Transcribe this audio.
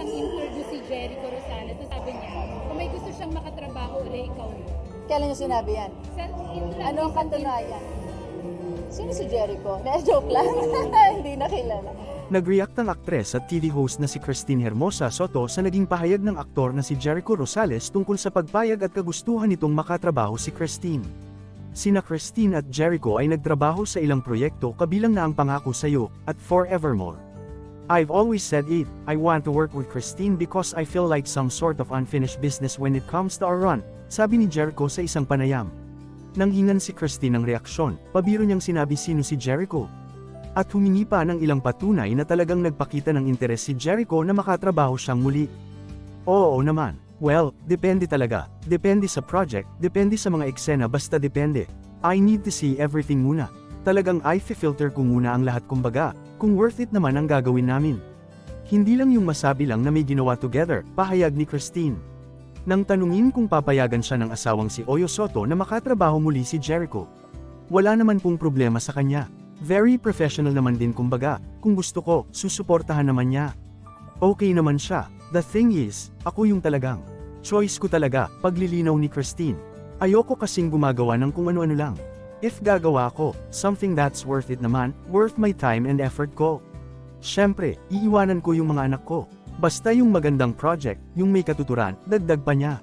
Ang interview si Jericho Rosales, so sabi niya, kung may gusto siyang makatrabaho ulit, ikaw yun. Kailan niyo sinabi yan? Sa, Ano ang katunayan? Sino si Jericho? Na joke lang. Hindi na kilala. Nag-react ang aktres at TV host na si Christine Hermosa Soto sa naging pahayag ng aktor na si Jericho Rosales tungkol sa pagpayag at kagustuhan nitong makatrabaho si Christine. Sina Christine at Jericho ay nagtrabaho sa ilang proyekto kabilang na ang Pangako Sa'yo at Forevermore. I've always said it, I want to work with Christine because I feel like some sort of unfinished business when it comes to our run, sabi ni Jericho sa isang panayam. Nang hingan si Christine ng reaksyon, pabiro niyang sinabi sino si Jericho. At humingi pa ng ilang patunay na talagang nagpakita ng interes si Jericho na makatrabaho siyang muli. Oo naman. Well, depende talaga. Depende sa project, depende sa mga eksena basta depende. I need to see everything muna. Talagang I-filter ko muna ang lahat kumbaga, kung worth it naman ang gagawin namin. Hindi lang yung masabi lang na may ginawa together, pahayag ni Christine. Nang tanungin kung papayagan siya ng asawang si Oyo Soto na makatrabaho muli si Jericho. Wala naman pong problema sa kanya. Very professional naman din kumbaga, kung gusto ko, susuportahan naman niya. Okay naman siya. The thing is, ako yung talagang. Choice ko talaga, paglilinaw ni Christine. Ayoko kasing gumagawa ng kung ano-ano lang. If gagawa ko, something that's worth it naman, worth my time and effort ko. Siyempre, iiwanan ko yung mga anak ko. Basta yung magandang project, yung may katuturan, dagdag pa niya.